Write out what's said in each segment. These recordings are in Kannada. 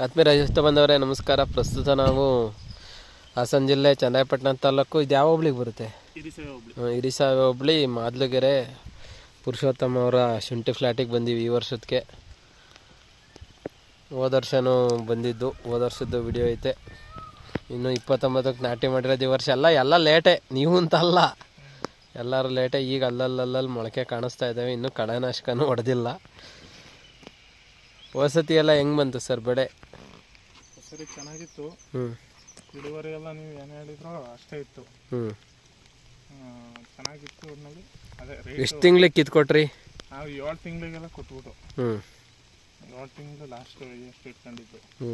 ಆತ್ಮೀಯ ರಾಜಸ್ಥ ಬಂದವರೇ ನಮಸ್ಕಾರ. ಪ್ರಸ್ತುತ ನಾವು ಹಾಸನ ಜಿಲ್ಲೆ ಚನ್ನರಾಯಪಟ್ಟಣ ತಾಲೂಕು ಇದು ಯಾವ ಹೋಬ್ಳಿಗೆ ಬರುತ್ತೆ? ಹಿರಿಸಾವೆ ಹೋಬಳಿ. ಹ್ಮ್, ಇರಿಸ ಹೋಬ್ಳಿ ಮಾದ್ಲುಗೆರೆ ಪುರುಷೋತ್ತಮ ಅವರ ಶುಂಠಿ ಫ್ಲ್ಯಾಟಿಗೆ ಬಂದೀವಿ ಈ ವರ್ಷಕ್ಕೆ. ಹೋದ ವರ್ಷನೂ ಬಂದಿದ್ದು ಹೋದ ವರ್ಷದ್ದು ವಿಡಿಯೋ ಐತೆ. ಇನ್ನು ಇಪ್ಪತ್ತೊಂಬತ್ತಕ್ಕೆ ನಾಟಿ ಮಾಡಿರೋದು ಈ ವರ್ಷ. ಎಲ್ಲ ಎಲ್ಲ ಲೇಟೆ ನೀವು ಅಂತ ಅಲ್ಲ ಎಲ್ಲರೂ ಲೇಟೆ ಈಗ ಅಲ್ಲಲ್ಲಲ್ಲಿ ಮೊಳಕೆ ಕಾಣಿಸ್ತಾ ಇದ್ದಾವೆ ಇನ್ನೂ ಕಳೆನಾಶಕನೂ ಹೊಡೆದಿಲ್ಲ. ವಸತಿ ಎಲ್ಲ ಹೆಂಗೆ ಬಂತು ಸರ್ ಬೆಳೆ? ಸರಿ ಚೆನ್ನಾಗಿತ್ತು. ಹ್ಞೂ ಇಳುವರಿ ಎಲ್ಲ ನೀವು ಏನು ಹೇಳಿದ್ರೋ ಅಷ್ಟೇ ಇತ್ತು. ಹ್ಞೂ ಚೆನ್ನಾಗಿತ್ತು ಅದೇ ಎಷ್ಟು ತಿಂಗ್ಳಿಗೆ ಕಿತ್ಕೊಟ್ರಿ? ನಾವು ಏಳು ತಿಂಗಳಿಗೆಲ್ಲ ಕೊಟ್ಬಿಟ್ಟು. ಹ್ಞೂ ಏಳು ತಿಂಗಳು ಲಾಸ್ಟ್ ಎಷ್ಟು ಇಟ್ಕೊಂಡಿದ್ದು. ಹ್ಞೂ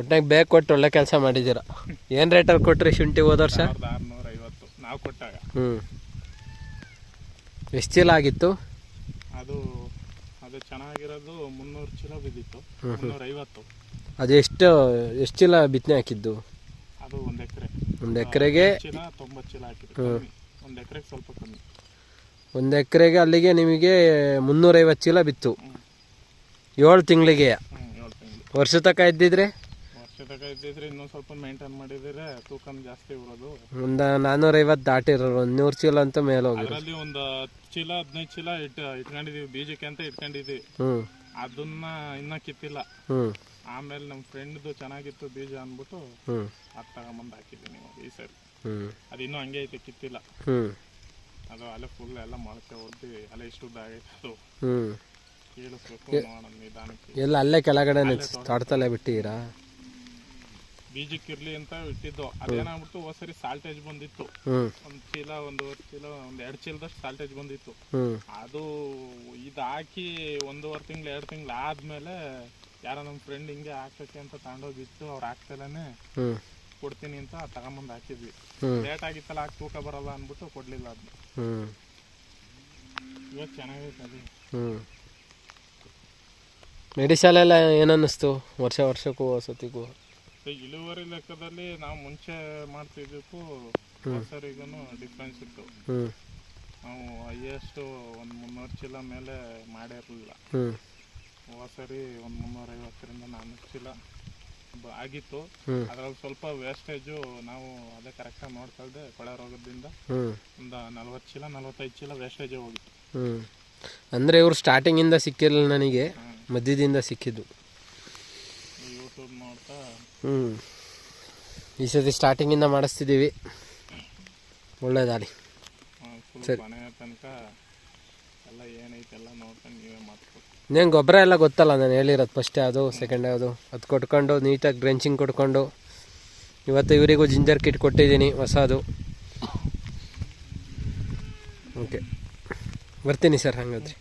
ಒಟ್ನಾಗ ಬೇಗ ಕೊಟ್ಟು ಒಳ್ಳೆ ಕೆಲಸ ಮಾಡಿದ್ದೀರ? ಏನು ರೇಟಲ್ಲಿ ಕೊಟ್ರಿ ಶುಂಠಿ ಹೋದ ವರ್ಷ? ಸಾವಿರದ ಆರುನೂರ ಐವತ್ತು. ನಾವು ಕೊಟ್ಟಾಗ. ಹ್ಞೂ ಎಷ್ಟು ಚೀಲ ಆಗಿತ್ತು? ಅದು ಅದು ಚೆನ್ನಾಗಿರೋದು ಮುನ್ನೂರು ಚೀಲ ಬಿದ್ದಿತ್ತು. ಮುನ್ನೂರ ಐವತ್ತು ಅದು ಎಷ್ಟು ಎಷ್ಟು ಚೀಲ ಬಿತ್ತನೆ ಹಾಕಿದ್ದು? ಅದು ಒಂದು ಎಕರೆ. ಒಂದು ಎಕರೆಗೆ? ಚೀಲ ತೊಂಬತ್ತು ಚೀಲ ಹಾಕಿದ್ದು. ಒಂದು ಎಕರೆಗೆ ಸ್ವಲ್ಪ ಕಮ್ಮಿ. ಒಂದು ಎಕರೆಗೆ ಅಲ್ಲಿಗೆ ನಿಮಗೆ ಮುನ್ನೂರೈವತ್ತು ಚೀಲ ಬಿತ್ತು. ಏಳು ತಿಂಗಳಿಗೆ. ವರ್ಷ ತನಕ ಇದ್ದಿದ್ರೆ? ತನಕ ಇದ್ದಿದ್ರೆ ಇನ್ನೂ ಸ್ವಲ್ಪ ಮೇಂಟೈನ್ ಮಾಡಿದ್ರೆ ತೂಕನ ಜಾಸ್ತಿ ಬರೋದು. ಒಂದು ನಾನ್ನೂರೈವತ್ತು ದಾಟಿರೋರು ಒಂದು ನೂರು ಚೀಲ ಅಂತ ಮೇಲೆ ಹೋಗಿದ್ರು ಅದರಲ್ಲಿ ಒಂದು ಹತ್ತು ಚೀಲ ಹದಿನೈದು ಚೀಲ ಇಟ್ ಇಟ್ಕೊಂಡಿದೀವಿ ಬೀಜಕ್ಕೆ ಅಂತ ಇಟ್ಕೊಂಡಿದೀವಿ. ಹ್ಞೂ ಅದನ್ನ ಇನ್ನ ಕಿತ್ತಿಲ್ಲ. ಹ್ಞೂ ಆಮೇಲೆ ನಮ್ಮ ಫ್ರೆಂಡ್ದು ಚೆನ್ನಾಗಿತ್ತು ಬೀಜ ಅಂದ್ಬಿಟ್ಟು ಹ್ಞೂ ಅದು ತಗೊಂಬಂದು ಹಾಕಿದ್ದೀನಿ ಈ ಸರಿ. ಹ್ಞೂ ಅದು ಇನ್ನೂ ಹಂಗೆ ಐತೆ ಕಿತ್ತಿಲ್ಲ. ಹ್ಞೂ ಅದು ಅಲೆ ಫುಲ್ ಎಲ್ಲ ಮೊಳಕೆ ಹೊಡೆದು ಅಲ್ಲೇ ಇಷ್ಟು ಉದ್ದ ಆಗೈತೆ ಅದು. ಹ್ಞೂ ಕೀಳಿಸ್ಬೇಕು ನೋಡೋಣ ನಿಧಾನಕ್ಕೆ. ಎಲ್ಲ ಅಲ್ಲೇ ಕೆಳಗಡೆ ತೋಟದಲ್ಲೇ ಬಿಟ್ಟಿದ್ದೀರಾ? ಬೀಜಕ್ಕಿರ್ಲಿ ಅಂತ ಇಟ್ಟಿದ್ದು. ಅದೇನಾಗ್ಬಿಡ್ತು ಹೋದ್ ಸರಿ ಸಾಲ್ಟೇಜ್ ಬಂದಿತ್ತು. ಒಂದ್ ಚೀಲ ಒಂದೂವರೆ ಚೀಲ ಒಂದ್ ಎರಡ್ ಚೀಲದಷ್ಟು ಸಾಲ್ಟೇಜ್ ಬಂದಿತ್ತು. ಅದು ಇದ್ ಹಾಕಿ ಒಂದೂವರೆ ತಿಂಗ್ಳು ಎರಡ್ ತಿಂಗ್ಳು ಆದ್ಮೇಲೆ ಯಾರೋ ನಮ್ ಫ್ರೆಂಡ್ ಹಿಂಗೆ ಹಾಕಕ್ಕೆ ಅಂತ ತಗೊಂಡೋಗಿತ್ತು. ಅವ್ರು ಹಾಕ್ತಲೇನೆ ಕೊಡ್ತೀನಿ ಅಂತ ತಗೊಂಬಂದ್ ಹಾಕಿದ್ವಿ. ಲೇಟ್ ಆಗಿತ್ತಲ್ಲ ಹಾಕಿ ತೂಕ ಬರಲ್ಲ ಅನ್ಬಿಟ್ಟು ಕೊಡ್ಲಿಲ್ಲ ಅದ್ ಇವಾಗ ಚೆನ್ನಾಗೈತೆ ಅದು. ಮೆಡಿಸಲ್ ಎಲ್ಲ ಏನನ್ನಿಸ್ತು? ವರ್ಷ ವರ್ಷಕ್ಕೂ ವಸತಿಗೂ ಇಳುವರಿ ಲೆಕ್ಕದಲ್ಲಿ ನಾವು ಮುಂಚೆ ಮಾಡ್ತಿದ್ದಕ್ಕೂ ಸರಿಗೂ ಡಿಫ್ರೆನ್ಸ್ ಇತ್ತು. ನಾವು ಹೈಯೆಸ್ಟ್ ಒಂದು ಮುನ್ನೂರು ಚೀಲ ಮೇಲೆ ಮಾಡೇ ಇರಲಿಲ್ಲ ಹ್ಞೂ ಹೋದ ಸರಿ ಒಂದು ಮುನ್ನೂರೈವತ್ತರಿಂದ ನಾನ್ನೂರು ಚೀಲ ಆಗಿತ್ತು. ಅದ್ರಲ್ಲಿ ಸ್ವಲ್ಪ ವೇಸ್ಟೇಜು ನಾವು ಅದೇ ಕರೆಕ್ಟಾಗಿ ನೋಡ್ಕೊಳ್ದೆ ಕೊಳೆ ರೋಗದಿಂದ. ಒಂದು ನಲ್ವತ್ತು ಚೀಲ ನಲ್ವತ್ತೈದು ಚೀಲ ವೇಸ್ಟೇಜೇ ಹೋಗಿತ್ತು. ಅಂದ್ರೆ ಇವರು ಸ್ಟಾರ್ಟಿಂಗಿಂದ ಸಿಕ್ಕಿರಲಿಲ್ಲ ನನಗೆ ಮಧ್ಯದಿಂದ ಸಿಕ್ಕಿದ್ದು. ಹ್ಞೂ ಈ ಸತಿ ಸ್ಟಾರ್ಟಿಂಗಿಂದ ಮಾಡಿಸ್ತಿದ್ದೀವಿ. ಒಳ್ಳೇದಾಗಲಿ ಸರಿ. ತನಕ ಎಲ್ಲ ನೋಡ್ಕೊಂಡು ನೀವೇ ಇನ್ನೇನು ಗೊಬ್ಬರ ಎಲ್ಲ ಗೊತ್ತಲ್ಲ ನಾನು ಹೇಳಿರೋದು ಫಸ್ಟ್ ಯಾವುದು ಸೆಕೆಂಡ್ ಯಾವುದು. ಅದು ಕೊಟ್ಕೊಂಡು ನೀಟಾಗಿ ಡ್ರೆಂಚಿಂಗ್ ಕೊಟ್ಕೊಂಡು. ಇವತ್ತು ಇವರಿಗೂ ಜಿಂಜರ್ ಕಿಟ್ ಕೊಟ್ಟಿದ್ದೀನಿ ಹೊಸದು. ಓಕೆ ಬರ್ತೀನಿ ಸರ್ ಹಂಗಾದ್ರೆ.